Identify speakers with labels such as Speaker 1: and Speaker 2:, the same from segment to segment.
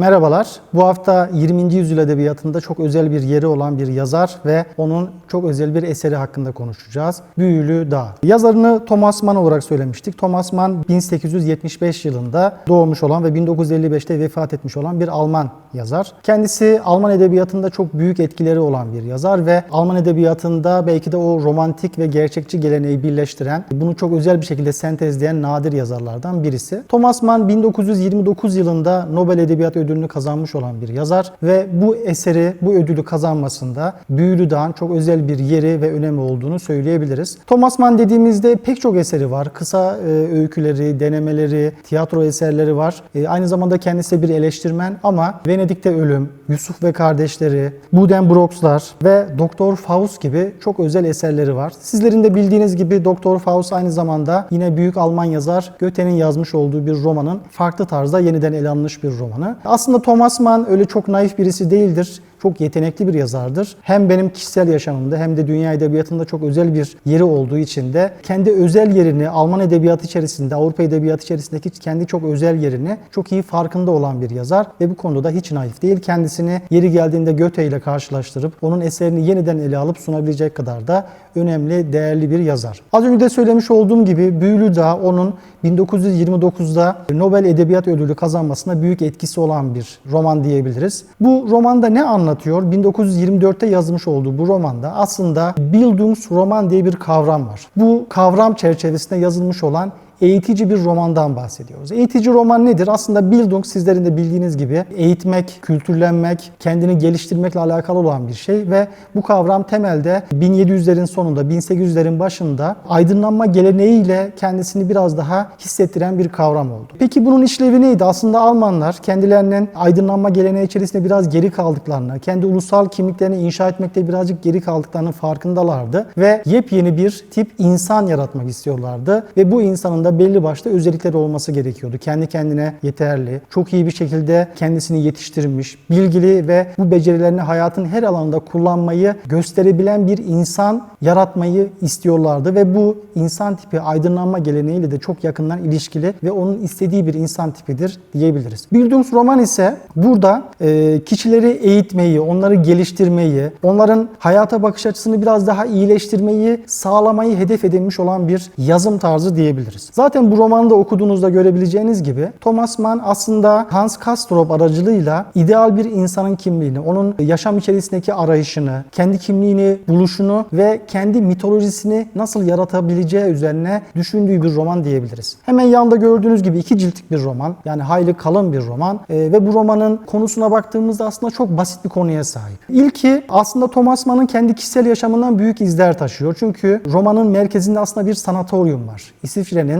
Speaker 1: Merhabalar. Bu hafta 20. yüzyıl edebiyatında çok özel bir yeri olan bir yazar ve onun çok özel bir eseri hakkında konuşacağız. Büyülü Dağ. Yazarını Thomas Mann olarak söylemiştik. Thomas Mann 1875 yılında doğmuş olan ve 1955'te vefat etmiş olan bir Alman yazar. Kendisi Alman edebiyatında çok büyük etkileri olan bir yazar ve Alman edebiyatında belki de o romantik ve gerçekçi geleneği birleştiren, bunu çok özel bir şekilde sentezleyen nadir yazarlardan birisi. Thomas Mann 1929 yılında Nobel Edebiyat Ödülünü kazanmış olan bir yazar ve bu eseri, bu ödülü kazanmasında Büyülü Dağ'ın çok özel bir yeri ve önemi olduğunu söyleyebiliriz. Thomas Mann dediğimizde pek çok eseri var. Kısa e, öyküleri, denemeleri, tiyatro eserleri var. E, aynı zamanda kendisi bir eleştirmen ama Venedik'te Ölüm, Yusuf ve Kardeşleri, Budenbrookslar ve Doktor Faust gibi çok özel eserleri var. Sizlerin de bildiğiniz gibi Doktor Faust aynı zamanda yine büyük Alman yazar Goethe'nin yazmış olduğu bir romanın farklı tarzda yeniden ele alınmış bir romanı. Thomas Mann öyle çok naif birisi değildir çok yetenekli bir yazardır. Hem benim kişisel yaşamımda hem de dünya edebiyatında çok özel bir yeri olduğu için de kendi özel yerini Alman edebiyatı içerisinde, Avrupa edebiyatı içerisindeki kendi çok özel yerini çok iyi farkında olan bir yazar ve bu konuda da hiç naif değil. Kendisini yeri geldiğinde Goethe ile karşılaştırıp onun eserini yeniden ele alıp sunabilecek kadar da önemli, değerli bir yazar. Az önce de söylemiş olduğum gibi Büyülü Dağ onun 1929'da Nobel Edebiyat Ödülü kazanmasına büyük etkisi olan bir roman diyebiliriz. Bu romanda ne anlatıyor? 1924'te yazmış olduğu bu romanda aslında Bildungsroman diye bir kavram var. Bu kavram çerçevesinde yazılmış olan eğitici bir romandan bahsediyoruz. Eğitici roman nedir? Aslında Bildung sizlerin de bildiğiniz gibi eğitmek, kültürlenmek, kendini geliştirmekle alakalı olan bir şey ve bu kavram temelde 1700'lerin sonunda, 1800'lerin başında aydınlanma geleneğiyle kendisini biraz daha hissettiren bir kavram oldu. Peki bunun işlevi neydi? Aslında Almanlar kendilerinin aydınlanma geleneği içerisinde biraz geri kaldıklarını, kendi ulusal kimliklerini inşa etmekte birazcık geri kaldıklarının farkındalardı ve yepyeni bir tip insan yaratmak istiyorlardı ve bu insanın da belli başlı özellikleri olması gerekiyordu. Kendi kendine yeterli, çok iyi bir şekilde kendisini yetiştirmiş, bilgili ve bu becerilerini hayatın her alanında kullanmayı gösterebilen bir insan yaratmayı istiyorlardı ve bu insan tipi aydınlanma geleneğiyle de çok yakından ilişkili ve onun istediği bir insan tipidir diyebiliriz. Bildungsroman ise burada e, kişileri eğitmeyi, onları geliştirmeyi, onların hayata bakış açısını biraz daha iyileştirmeyi, sağlamayı hedef edinmiş olan bir yazım tarzı diyebiliriz. Zaten bu romanı da okuduğunuzda görebileceğiniz gibi Thomas Mann aslında Hans Castorp aracılığıyla ideal bir insanın kimliğini, onun yaşam içerisindeki arayışını, kendi kimliğini, buluşunu ve kendi mitolojisini nasıl yaratabileceği üzerine düşündüğü bir roman diyebiliriz. Hemen yanında gördüğünüz gibi iki ciltlik bir roman. Yani hayli kalın bir roman Ee, ve bu romanın konusuna baktığımızda aslında çok basit bir konuya sahip. İlki aslında Thomas Mann'ın kendi kişisel yaşamından büyük izler taşıyor. Çünkü romanın merkezinde aslında bir sanatoryum var. İsviçre'nin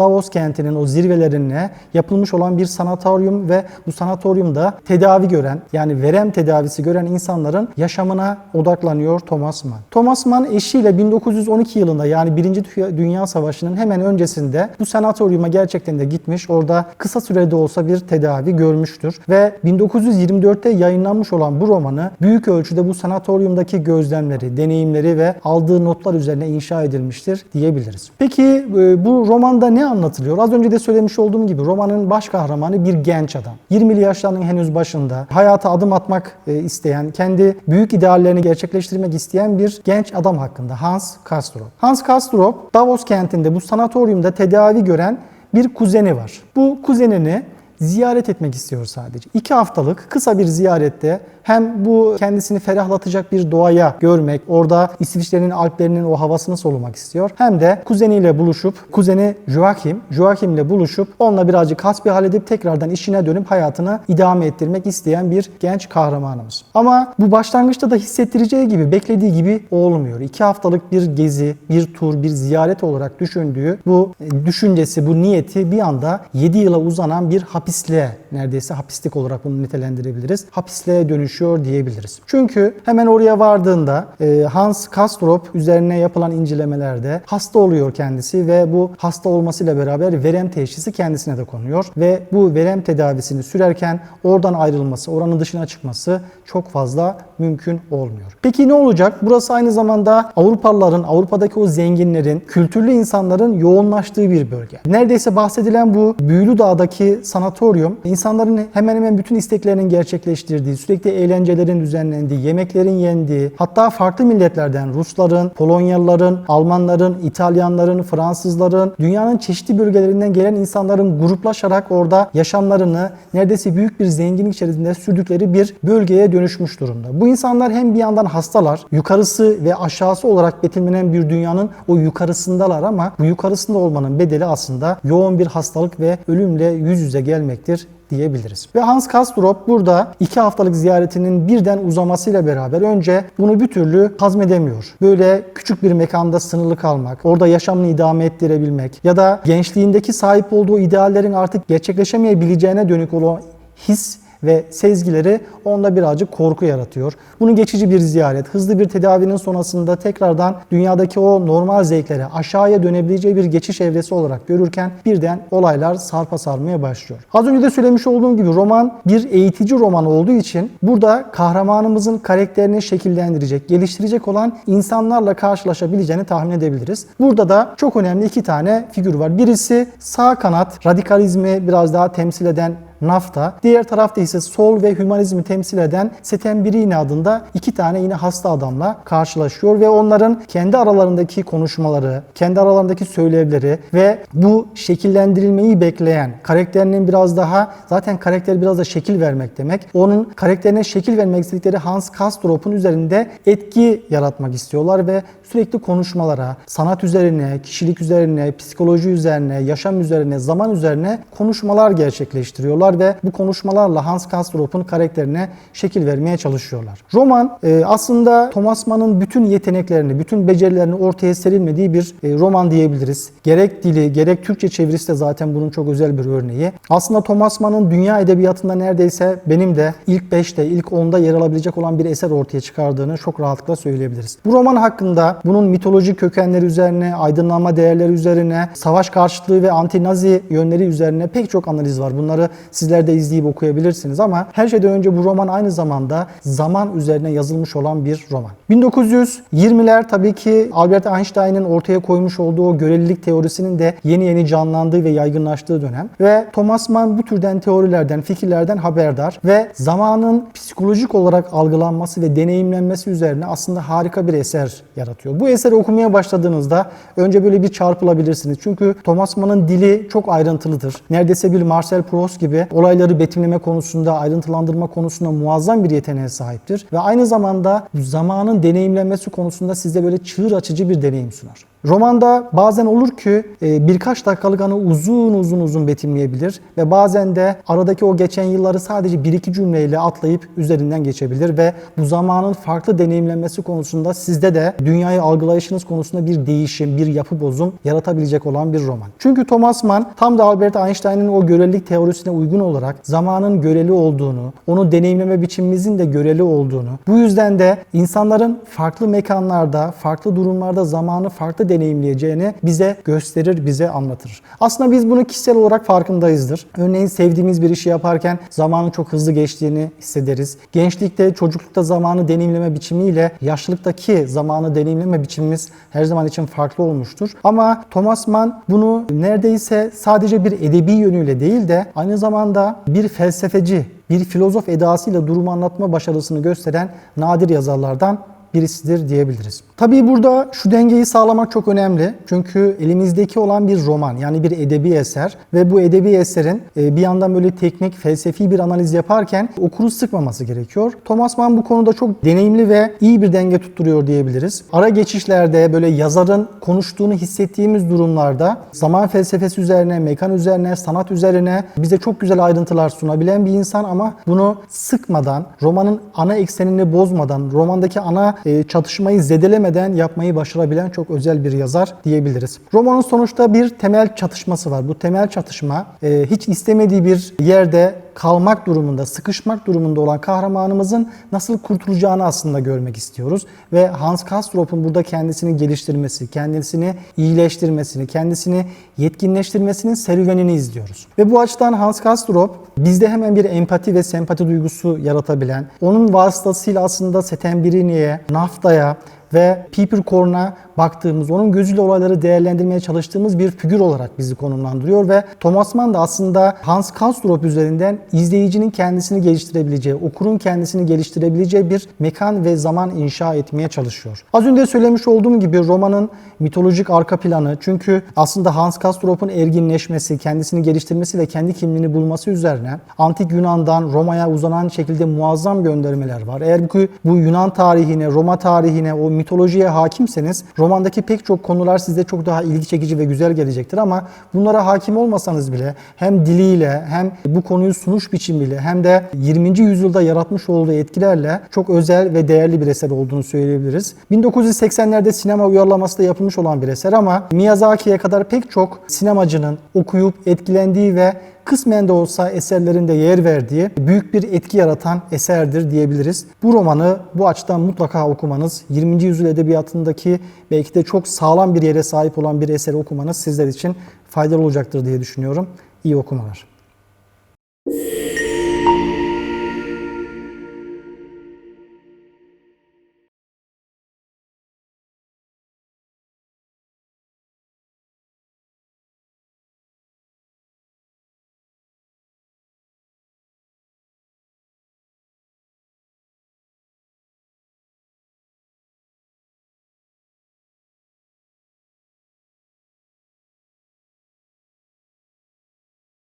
Speaker 1: Davos kentinin o zirvelerine yapılmış olan bir sanatoryum ve bu sanatoryumda tedavi gören yani verem tedavisi gören insanların yaşamına odaklanıyor Thomas Mann. Thomas Mann eşiyle 1912 yılında yani 1. Dünya Savaşı'nın hemen öncesinde bu sanatoryuma gerçekten de gitmiş. Orada kısa sürede olsa bir tedavi görmüştür ve 1924'te yayınlanmış olan bu romanı büyük ölçüde bu sanatoryumdaki gözlemleri, deneyimleri ve aldığı notlar üzerine inşa edilmiştir diyebiliriz. Peki e, bu romanda ne anlatılıyor? Az önce de söylemiş olduğum gibi romanın baş kahramanı bir genç adam. 20'li yaşlarının henüz başında hayata adım atmak e, isteyen, kendi büyük ideallerini gerçekleştirmek isteyen bir genç adam hakkında Hans Kastrop. Hans Kastrop Davos kentinde bu sanatoryumda tedavi gören bir kuzeni var. Bu kuzenini ziyaret etmek istiyor sadece. İki haftalık kısa bir ziyarette hem bu kendisini ferahlatacak bir doğaya görmek, orada İsviçre'nin Alplerinin o havasını solumak istiyor. Hem de kuzeniyle buluşup, kuzeni Joachim, Joachim'le buluşup onunla birazcık hasbihal edip tekrardan işine dönüp hayatını idame ettirmek isteyen bir genç kahramanımız. Ama bu başlangıçta da hissettireceği gibi, beklediği gibi olmuyor. İki haftalık bir gezi, bir tur, bir ziyaret olarak düşündüğü bu düşüncesi, bu niyeti bir anda 7 yıla uzanan bir hapisliğe, neredeyse hapislik olarak bunu nitelendirebiliriz. Hapisliğe dönüşüyor diyebiliriz. Çünkü hemen oraya vardığında e, Hans Kastrop üzerine yapılan incelemelerde hasta oluyor kendisi ve bu hasta olmasıyla beraber verem teşhisi kendisine de konuyor ve bu verem tedavisini sürerken oradan ayrılması, oranın dışına çıkması çok fazla mümkün olmuyor. Peki ne olacak? Burası aynı zamanda Avrupalıların, Avrupa'daki o zenginlerin, kültürlü insanların yoğunlaştığı bir bölge. Neredeyse bahsedilen bu Büyülü Dağ'daki sanatorium insanların hemen hemen bütün isteklerinin gerçekleştirdiği, sürekli eğlencelerin düzenlendiği, yemeklerin yendiği, hatta farklı milletlerden Rusların, Polonyalıların, Almanların, İtalyanların, Fransızların, dünyanın çeşitli bölgelerinden gelen insanların gruplaşarak orada yaşamlarını neredeyse büyük bir zenginlik içerisinde sürdükleri bir bölgeye dönüşmüş durumda. Bu insanlar hem bir yandan hastalar, yukarısı ve aşağısı olarak betimlenen bir dünyanın o yukarısındalar ama bu yukarısında olmanın bedeli aslında yoğun bir hastalık ve ölümle yüz yüze gelmektir diyebiliriz. Ve Hans Kastrup burada iki haftalık ziyaretinin birden uzamasıyla beraber önce bunu bir türlü hazmedemiyor. Böyle küçük bir mekanda sınırlı kalmak, orada yaşamını idame ettirebilmek ya da gençliğindeki sahip olduğu ideallerin artık gerçekleşemeyebileceğine dönük olan his ve sezgileri onda birazcık korku yaratıyor. Bunu geçici bir ziyaret, hızlı bir tedavinin sonrasında tekrardan dünyadaki o normal zevklere aşağıya dönebileceği bir geçiş evresi olarak görürken birden olaylar sarpa sarmaya başlıyor. Az önce de söylemiş olduğum gibi roman bir eğitici roman olduğu için burada kahramanımızın karakterini şekillendirecek, geliştirecek olan insanlarla karşılaşabileceğini tahmin edebiliriz. Burada da çok önemli iki tane figür var. Birisi sağ kanat radikalizmi biraz daha temsil eden nafta. Diğer tarafta ise sol ve hümanizmi temsil eden Setembirini adında iki tane yine hasta adamla karşılaşıyor ve onların kendi aralarındaki konuşmaları, kendi aralarındaki söylevleri ve bu şekillendirilmeyi bekleyen karakterinin biraz daha zaten karakter biraz da şekil vermek demek. Onun karakterine şekil vermek istedikleri Hans Kastrop'un üzerinde etki yaratmak istiyorlar ve sürekli konuşmalara, sanat üzerine, kişilik üzerine, psikoloji üzerine, yaşam üzerine, zaman üzerine konuşmalar gerçekleştiriyorlar ve bu konuşmalarla Hans Kastrop'un karakterine şekil vermeye çalışıyorlar. Roman e, aslında Thomas Mann'ın bütün yeteneklerini, bütün becerilerini ortaya serilmediği bir e, roman diyebiliriz. Gerek dili, gerek Türkçe çevirisi de zaten bunun çok özel bir örneği. Aslında Thomas Mann'ın dünya edebiyatında neredeyse benim de ilk 5'te, ilk 10'da yer alabilecek olan bir eser ortaya çıkardığını çok rahatlıkla söyleyebiliriz. Bu roman hakkında bunun mitolojik kökenleri üzerine, aydınlanma değerleri üzerine, savaş karşıtlığı ve anti-nazi yönleri üzerine pek çok analiz var. Bunları sizler de izleyip okuyabilirsiniz ama her şeyden önce bu roman aynı zamanda zaman üzerine yazılmış olan bir roman. 1920'ler tabii ki Albert Einstein'ın ortaya koymuş olduğu görelilik teorisinin de yeni yeni canlandığı ve yaygınlaştığı dönem ve Thomas Mann bu türden teorilerden, fikirlerden haberdar ve zamanın psikolojik olarak algılanması ve deneyimlenmesi üzerine aslında harika bir eser yaratıyor. Bu eseri okumaya başladığınızda önce böyle bir çarpılabilirsiniz. Çünkü Thomas Mann'ın dili çok ayrıntılıdır. Neredeyse bir Marcel Proust gibi olayları betimleme konusunda, ayrıntılandırma konusunda muazzam bir yeteneğe sahiptir. Ve aynı zamanda zamanın deneyimlenmesi konusunda size böyle çığır açıcı bir deneyim sunar. Romanda bazen olur ki e, birkaç dakikalık anı uzun uzun uzun betimleyebilir ve bazen de aradaki o geçen yılları sadece bir iki cümleyle atlayıp üzerinden geçebilir ve bu zamanın farklı deneyimlenmesi konusunda sizde de dünyayı algılayışınız konusunda bir değişim, bir yapı bozum yaratabilecek olan bir roman. Çünkü Thomas Mann tam da Albert Einstein'ın o görelilik teorisine uygun olarak zamanın göreli olduğunu, onu deneyimleme biçimimizin de göreli olduğunu, bu yüzden de insanların farklı mekanlarda, farklı durumlarda zamanı farklı deneyimleyeceğini bize gösterir, bize anlatır. Aslında biz bunu kişisel olarak farkındayızdır. Örneğin sevdiğimiz bir işi yaparken zamanın çok hızlı geçtiğini hissederiz. Gençlikte, çocuklukta zamanı deneyimleme biçimiyle yaşlılıktaki zamanı deneyimleme biçimimiz her zaman için farklı olmuştur. Ama Thomas Mann bunu neredeyse sadece bir edebi yönüyle değil de aynı zamanda bir felsefeci, bir filozof edasıyla durumu anlatma başarısını gösteren nadir yazarlardan birisidir diyebiliriz. Tabii burada şu dengeyi sağlamak çok önemli. Çünkü elimizdeki olan bir roman yani bir edebi eser ve bu edebi eserin e, bir yandan böyle teknik, felsefi bir analiz yaparken okuru sıkmaması gerekiyor. Thomas Mann bu konuda çok deneyimli ve iyi bir denge tutturuyor diyebiliriz. Ara geçişlerde böyle yazarın konuştuğunu hissettiğimiz durumlarda zaman felsefesi üzerine, mekan üzerine, sanat üzerine bize çok güzel ayrıntılar sunabilen bir insan ama bunu sıkmadan, romanın ana eksenini bozmadan, romandaki ana e, çatışmayı zedelemeden yapmayı başarabilen çok özel bir yazar diyebiliriz. Romanın sonuçta bir temel çatışması var. Bu temel çatışma e, hiç istemediği bir yerde kalmak durumunda, sıkışmak durumunda olan kahramanımızın nasıl kurtulacağını aslında görmek istiyoruz. Ve Hans Kastrop'un burada kendisini geliştirmesi, kendisini iyileştirmesini, kendisini yetkinleştirmesinin serüvenini izliyoruz. Ve bu açıdan Hans Kastrop bizde hemen bir empati ve sempati duygusu yaratabilen, onun vasıtasıyla aslında Setembrini'ye, Nafta'ya ve Pieperkorn'a baktığımız, onun gözüyle olayları değerlendirmeye çalıştığımız bir figür olarak bizi konumlandırıyor ve Thomas Mann da aslında Hans Castorp üzerinden izleyicinin kendisini geliştirebileceği, okurun kendisini geliştirebileceği bir mekan ve zaman inşa etmeye çalışıyor. Az önce söylemiş olduğum gibi romanın mitolojik arka planı çünkü aslında Hans Castorp'un erginleşmesi, kendisini geliştirmesi ve kendi kimliğini bulması üzerine antik Yunan'dan Roma'ya uzanan şekilde muazzam göndermeler var. Eğer bu, bu Yunan tarihine, Roma tarihine, o mitolojiye hakimseniz romandaki pek çok konular size çok daha ilgi çekici ve güzel gelecektir ama bunlara hakim olmasanız bile hem diliyle hem bu konuyu sunuş biçimiyle hem de 20. yüzyılda yaratmış olduğu etkilerle çok özel ve değerli bir eser olduğunu söyleyebiliriz. 1980'lerde sinema uyarlaması da yapılmış olan bir eser ama Miyazaki'ye kadar pek çok sinemacının okuyup etkilendiği ve kısmen de olsa eserlerinde yer verdiği büyük bir etki yaratan eserdir diyebiliriz. Bu romanı bu açıdan mutlaka okumanız, 20. yüzyıl edebiyatındaki belki de çok sağlam bir yere sahip olan bir eseri okumanız sizler için faydalı olacaktır diye düşünüyorum. İyi okumalar.